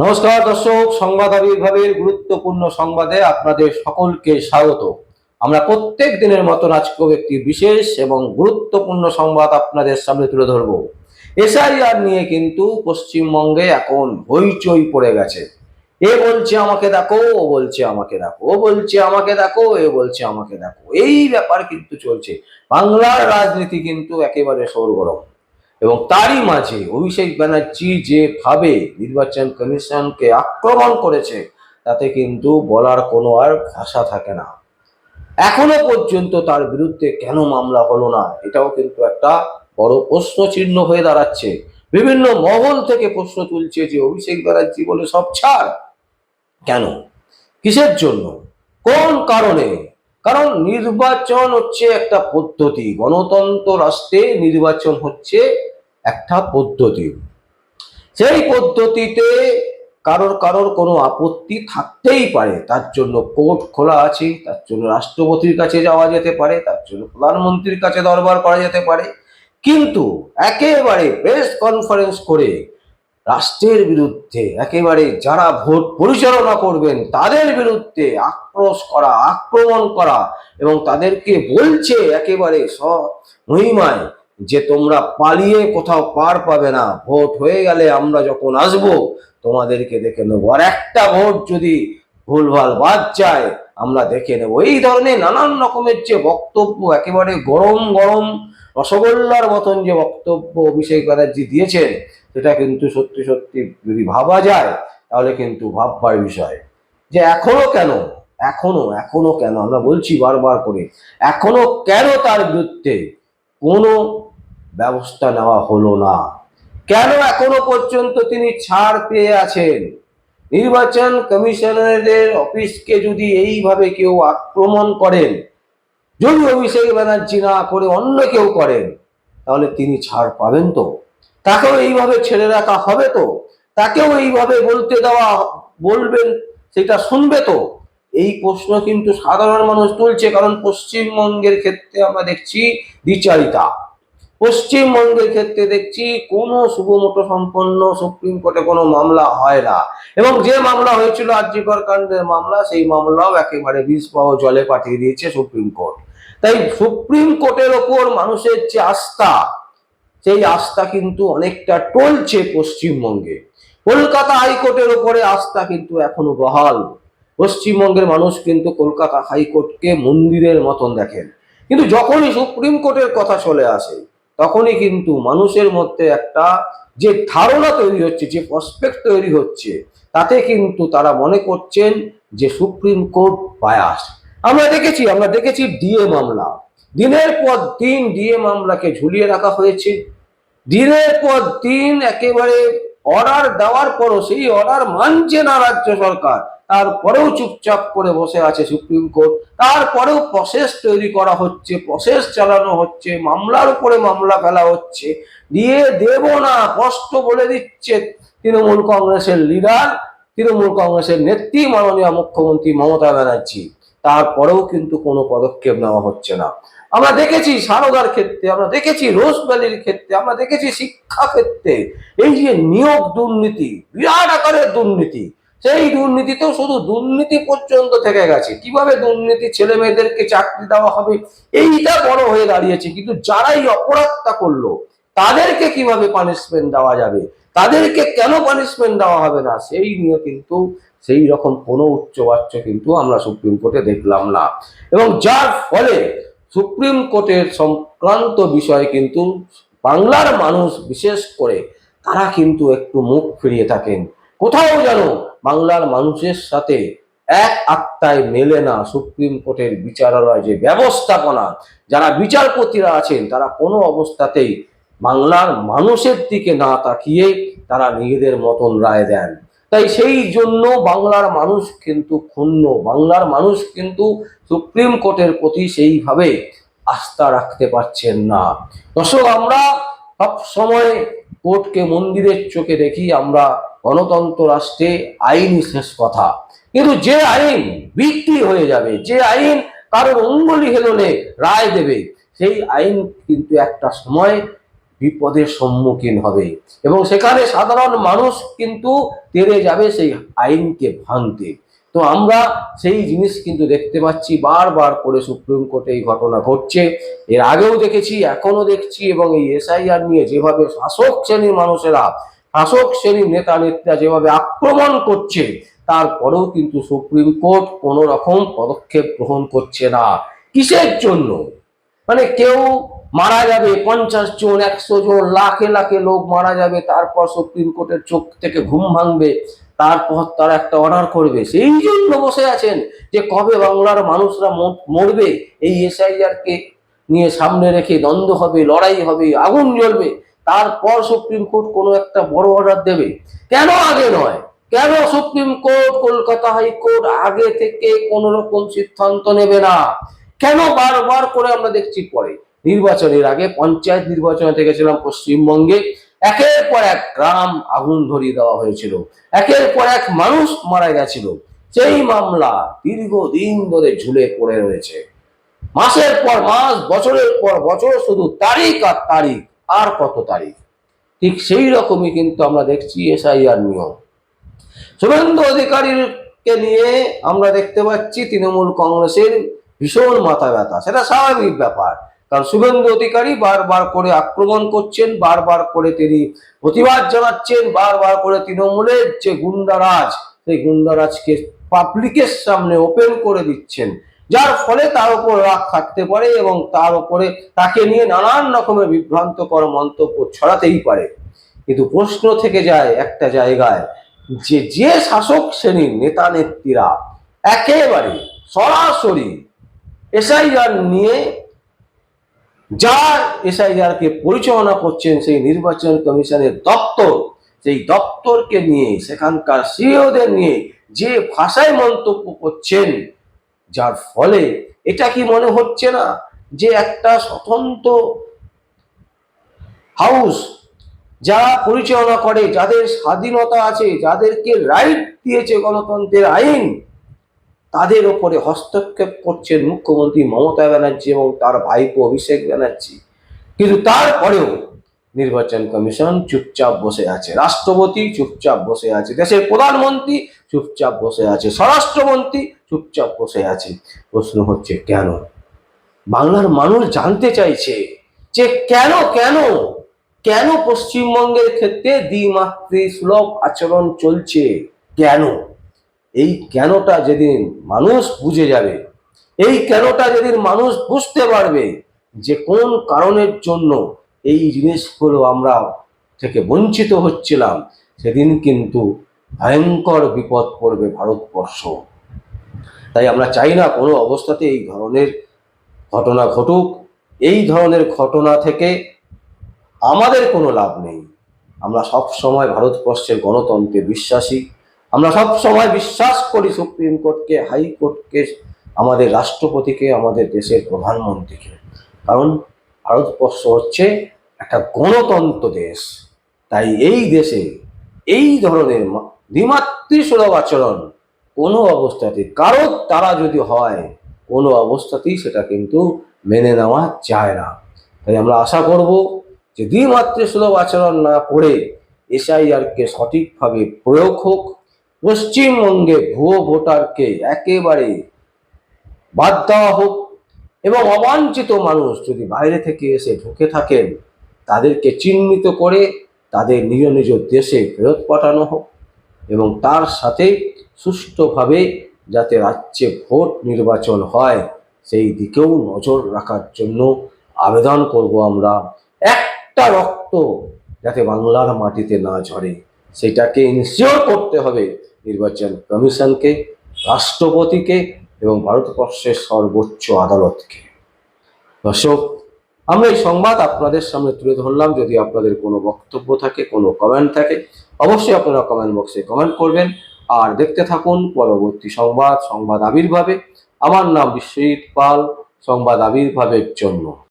নমস্কার দর্শক, সংবাদ আবির্ভাবের গুরুত্বপূর্ণ সংবাদে আপনাদের সকলকে স্বাগত। আমরা প্রত্যেক দিনের মতন আজকেও একটি বিশেষ এবং গুরুত্বপূর্ণ সংবাদ আপনাদের সামনে তুলে ধরব। এসআইআর নিয়ে কিন্তু পশ্চিমবঙ্গে এখন হইচই পড়ে গেছে। এ বলছে আমাকে দেখো, ও বলছে আমাকে দেখো, ও বলছে আমাকে দেখো, এ বলছে আমাকে দেখো। এই ব্যাপার কিন্তু চলছে। বাংলার রাজনীতি কিন্তু একেবারে সরগরম। এবং তারই মাঝে অভিষেক ব্যানার্জি যেভাবে নির্বাচন কমিশনকে আক্রমণ করেছে, তাতে কিন্তু বলার কোনো আর ভাষা থাকে না। এখনও পর্যন্ত তার বিরুদ্ধে কেন মামলা হলো না, এটাও কিন্তু একটা বড় প্রশ্ন চিহ্ন হয়ে দাঁড়াচ্ছে। বিভিন্ন মহল থেকে প্রশ্ন তুলছে যে অভিষেক ব্যানার্জি বলে সব ছাড়। কেন? কিসের জন্য? কোন কারণে? কারণ নির্বাচন হচ্ছে একটা পদ্ধতি, গণতন্ত্র রাষ্ট্রে নির্বাচন হচ্ছে একটা পদ্ধতি। সেই পদ্ধতিতে কারোর কারোর কোনো আপত্তি থাকতেই পারে, তার জন্য কোর্ট খোলা আছে, তার জন্য রাষ্ট্রপতির কাছে যাওয়া যেতে পারে, তার জন্য প্রধানমন্ত্রীর কাছে দরবার করা যেতে পারে। কিন্তু একেবারে প্রেস কনফারেন্স করে রাষ্ট্রের বিরুদ্ধে একেবারে যারা ভোট পরিচালনা করবেন, তাদের বিরুদ্ধে আক্রোশ করা, আক্রমণ করা এবং তাদেরকে বলছে একেবারে স মহিমায় যে তোমরা পালিয়ে কোথাও পার পাবে না। ভোট হয়ে গেলে আমরা যখন আসব, তোমাদেরকে দেখে নেব। আর একটা ভোট যদি ভুলভাল বাদ যায়, আমরা দেখে নেব। এই ধরনের নানান রকমের যে বক্তব্য, একেবারে গরম গরম রসগোল্লার মতন যে বক্তব্য অভিষেক ব্যানার্জি দিয়েছেন, সেটা কিন্তু সত্যি সত্যি যদি ভাবা যায়, তাহলে কিন্তু ভাববার বিষয়। যে এখনও কেন, এখনও এখনও কেন, আমরা বলছি বারবার করে, এখনও কেন তার বিরুদ্ধে কোনো ব্যবস্থা নেওয়া হলো না? কেন এখনও পর্যন্ত তিনি ছাড় পেয়ে আছেন? নির্বাচন কমিশনারের অফিসকে যদি এইভাবে কেউ আক্রমণ করেন যদি অভিষেক ব্যানার্জি না করে অন্য কেউ করেন, তাহলে তিনি ছাড় পাবেন তো। তাকেও এইভাবে ছেড়ে রাখা হবে তো। তাকেও এইভাবে বলতে দেওয়া, বলবেন, সেটা শুনবে তো। এই প্রশ্ন কিন্তু সাধারণ মানুষ তুলছে, কারণ পশ্চিমবঙ্গের ক্ষেত্রে আমরা দেখছি বিচারিতা। পশ্চিমবঙ্গের ক্ষেত্রে দেখছি কোনো শুভমতো সম্পন্ন সুপ্রিম কোর্টে কোনো মামলা হয় না। এবং যে মামলা হয়েছিল আর্যিকর কাণ্ডের মামলা, সেই মামলাও একেবারে বিষ পাহ জলে পাঠিয়ে দিয়েছে সুপ্রিম কোর্ট। তাই সুপ্রিম কোর্টের ওপর মানুষের যে আস্থা, সেই আস্থা কিন্তু অনেকটা টলছে পশ্চিমবঙ্গে। কলকাতা হাইকোর্টের ওপরে আস্থা কিন্তু এখনও বহাল। পশ্চিমবঙ্গের মানুষ কিন্তু কলকাতা হাইকোর্টকে মন্দিরের মতন দেখেন। কিন্তু যখনই সুপ্রিম কোর্টের কথা চলে আসে, তখনই কিন্তু মানুষের মধ্যে একটা যে ধারণা তৈরি হচ্ছে, যে প্রসপেক্ট তৈরি হচ্ছে, তাতে কিন্তু তারা মনে করছেন যে সুপ্রিম কোর্ট বায়াস আমরা দেখেছি আমরা দেখেছি ডিএ মামলা। দিনের পর দিন ডিএ মামলাকে ঝুলিয়ে রাখা হয়েছে। দিনের পর দিন একেবারে অর্ডার দেওয়ার পরও সেই অর্ডার মানছে না রাজ্য সরকার। তারপরেও চুপচাপ করে বসে আছে সুপ্রিম কোর্ট। তারপরেও প্রসেস তৈরি করা হচ্ছে প্রসেস চালানো হচ্ছে, মামলার উপরে মামলা ফেলা হচ্ছে। দিয়ে দেব না কষ্ট বলে দিচ্ছে তৃণমূল কংগ্রেসের লিডার তৃণমূল কংগ্রেসের নেত্রী মাননীয় মুখ্যমন্ত্রী মমতা ব্যানার্জি। তারপরেও কিন্তু কোনো পদক্ষেপ নেওয়া হচ্ছে না। আমরা দেখেছি সারদার ক্ষেত্রে, আমরা দেখেছি রোজ ভ্যালির ক্ষেত্রে, আমরা দেখেছি শিক্ষা ক্ষেত্রে এই যে নিয়োগ দুর্নীতি, বিরাট আকারের দুর্নীতি, সেই দুর্নীতিতেও শুধু দুর্নীতি পর্যন্ত থেকে গেছে। কীভাবে দুর্নীতি ছেলে মেয়েদেরকে চাকরি দেওয়া হবে, এইটা বড় হয়ে দাঁড়িয়েছে। কিন্তু যারাই অপরাধটা করল, তাদেরকে কীভাবে পানিশমেন্ট দেওয়া যাবে? তাদেরকে কেন পানিশমেন্ট দেওয়া হবে না? সেই নিয়ে কিন্তু সেই রকম কোনো উচ্চবাচ্য কিন্তু আমরা সুপ্রিম কোর্টে দেখলাম না। এবং যার ফলে সুপ্রিম কোর্টের সংক্রান্ত বিষয় কিন্তু বাংলার মানুষ বিশেষ করে তারা কিন্তু একটু মুখ ফিরিয়ে থাকেন। কোথাও যেন বাংলার মানুষের সাথে এক আত্মায় মেলে না সুপ্রিম কোর্টের বিচারালয় যে ব্যবস্থাপনা, যারা বিচারপতিরা আছেন তারা কোনো অবস্থাতেই বাংলার মানুষের দিকে না তাকিয়ে তারা নিজেদের মতন রায় দেন। তাই সেই জন্য বাংলার মানুষ কিন্তু ক্ষুণ্ণ। বাংলার মানুষ কিন্তু সুপ্রিম কোর্টের প্রতি সেইভাবে আস্থা রাখতে পারছেন না। দর্শক, আমরা সব সময় কোর্টকে মন্দিরের চোখে দেখি, আমরা গণতন্ত্র রাষ্ট্রে আইন শেষ কথা। কিন্তু যে আইন বিক্রি হয়ে যাবে, যে আইন কারোর অঙ্গুলি হেলনে রায় দেবে, সেই আইন কিন্তু একটা সময় বিপদের সম্মুখীন হবে। এবং সেখানে সাধারণ মানুষ কিন্তু তেরে যাবে সেই আইনকে ভাঙতে। তো আমরা সেই জিনিস কিন্তু দেখতে পাচ্ছি, বারবার করে সুপ্রিম কোর্টে এই ঘটনা ঘটছে। এর আগেও দেখেছি এখনও দেখছি এবং এই এসআইআর নিয়ে যেভাবে শাসক শ্রেণির মানুষেরা, শাসক শ্রেণির নেতা নেত্রীরা যেভাবে আক্রমণ করছে, তারপরেও কিন্তু সুপ্রিম কোর্ট কোনো রকম পদক্ষেপ গ্রহণ করছে না। কিসের জন্য? মানে কেউ মারা যাবে, পঞ্চাশ জন, একশো জন, লাখে লাখে লোক মারা যাবে, তারপর সুপ্রিম কোর্টের চোখ থেকে ঘুম ভাঙবে, তারপর তারা একটা অর্ডার করবে। সেই জন্য বসে আছেন যে কবে বাংলার মানুষরা মরবে, এই এসআইআর কে নিয়ে সামনে রেখে দ্বন্দ্ব হবে, লড়াই হবে, আগুন জ্বলবে, তারপর সুপ্রিম কোর্ট কোনো একটা বড় অর্ডার দেবে। কেন আগে নয়? কেন সুপ্রিম কোর্ট, কলকাতা হাইকোর্ট আগে থেকে কোন রকম সিদ্ধান্ত নেবে না? কেন বারবার করে আমরা দেখছি পরে? নির্বাচনের আগে পঞ্চায়েত নির্বাচনে দেখেছিলাম পশ্চিমবঙ্গে, একের পর এক গ্রাম আগুন ধরিয়ে দেওয়া হয়েছিল। একের পর এক মানুষ মারা গেছিল। সেই মামলা দীর্ঘদিন ধরে ঝুলে পড়ে রয়েছে। মাসের পর মাস, বছরের পর বছর, শুধু তারিখ আর তারিখ, আর কত তারিখ? ঠিক সেই রকমই কিন্তু আমরা দেখছি এসআইআর নিয়ম। শুভেন্দু অধিকারীকে নিয়ে আমরা দেখতে পাচ্ছি তৃণমূল কংগ্রেসের ভীষণ মাথা ব্যথা, সেটা স্বাভাবিক ব্যাপার। কারণ শুভেন্দু অধিকারী বারবার করে আক্রমণ করছেন, বারবার করে তিনি প্রতিবাদ জানাচ্ছেন, বারবার করে তৃণমূলের যে গুন্ডারাজ, সেই গুন্ডারাজকে পাবলিকের সামনে ওপেন করে দিচ্ছেন। যার ফলে তার উপর রাগ থাকতে পারে এবং তার উপরে তাকে নিয়ে নানান রকমের বিভ্রান্তকর মন্তব্য ছড়াতেই পারে। কিন্তু প্রশ্ন থেকে যায় একটা জায়গায়, যে যে শাসক শ্রেণির নেতা নেত্রীরা একেবারে সরাসরি এসআইআর নিয়ে যার এসআইআর কে পরিচালনা করছেন সেই নির্বাচন কমিশনের দপ্তর, সেই দপ্তরকে নিয়ে, সেখানকার সিইওদের নিয়ে যে ভাষায় মন্তব্য করছেন, যার ফলে এটা কি মনে হচ্ছে না যে একটা স্বতন্ত্র হাউস যারা পরিচালনা করে, যাদের স্বাধীনতা আছে, যাদেরকে রাইট দিয়েছে গণতন্ত্রের আইন তাদের ওপরে হস্তক্ষেপ করছেন মুখ্যমন্ত্রী মমতা ব্যানার্জি এবং তার ভাইপো অভিষেক ব্যানার্জি। কিন্তু তারপরেও নির্বাচন কমিশন চুপচাপ বসে আছে। রাষ্ট্রপতি চুপচাপ বসে আছে। দেশের প্রধানমন্ত্রী চুপচাপ বসে আছে। স্বরাষ্ট্রমন্ত্রী চুপচাপ বসে আছে। প্রশ্ন হচ্ছে, কেন? বাংলার মানুষ জানতে চাইছে যে কেন কেন কেন পশ্চিমবঙ্গের ক্ষেত্রে দ্বিমাত্রিক সুলভ আচরণ চলছে? কেন? এই কেনটা যেদিন মানুষ বুঝে যাবে, এই কেনটা যেদিন মানুষ বুঝতে পারবে যে কোন কারণের জন্য এই জিনিসগুলো আমরা থেকে বঞ্চিত হচ্ছিলাম, সেদিন কিন্তু ভয়ঙ্কর বিপদ পড়বে ভারতবর্ষ। তাই আমরা চাই না কোনো অবস্থাতে এই ধরনের ঘটনা ঘটুক। এই ধরনের ঘটনা থেকে আমাদের কোনো লাভ নেই। আমরা সব সময় ভারতবর্ষের গণতন্ত্রে বিশ্বাসী। আমরা সব সময় বিশ্বাস করি সুপ্রিম কোর্টকে হাইকোর্টকে আমাদের রাষ্ট্রপতিকে, আমাদের দেশের প্রধানমন্ত্রীকে। কারণ ভারতবর্ষ হচ্ছে একটা গণতন্ত্র দেশ। তাই এই দেশে এই ধরনের দ্বিমাতৃসুলভ আচরণ কোনো অবস্থাতে কারোর তারা যদি হয়, কোনো অবস্থাতেই সেটা কিন্তু মেনে নেওয়া যায় না। তাই আমরা আশা করব যে দ্বিমাতৃসুলভ আচরণ না করে এসআইআরকে সঠিকভাবে প্রয়োগ হোক পশ্চিমবঙ্গে ভুয়ো ভোটারকে একেবারে বাদ দেওয়া হোক এবং অবাঞ্ছিত মানুষ যদি বাইরে থেকে এসে ঢুকে থাকেন, তাদেরকে চিহ্নিত করে তাদের নিজ নিজ দেশে ফেরত পাঠানো হোক এবং তার সাথে সুষ্ঠুভাবে যাতে রাজ্যে ভোট নির্বাচন হয়, সেই দিকেও নজর রাখার জন্য আবেদন করব আমরা। একটা রক্ত যাতে বাংলার মাটিতে না ঝরে, সেটাকে ইনশিওর করতে হবে। নির্বাচন কমিশনকে, রাষ্ট্রপতিকে এবং ভারতবর্ষের সর্বোচ্চ আদালতকে। দর্শক, আমরা এই সংবাদ আপনাদের সামনে তুলে ধরলাম। যদি আপনাদের কোনো বক্তব্য থাকে, কোনো কমেন্ট থাকে, অবশ্যই আপনারা কমেন্ট বক্সে কমেন্ট করবেন। আর দেখতে থাকুন পরবর্তী সংবাদ সংবাদ আবির্ভাবে। আমার নাম বিশ্বজিৎ পাল, সংবাদ আবির্ভাবের জন্য।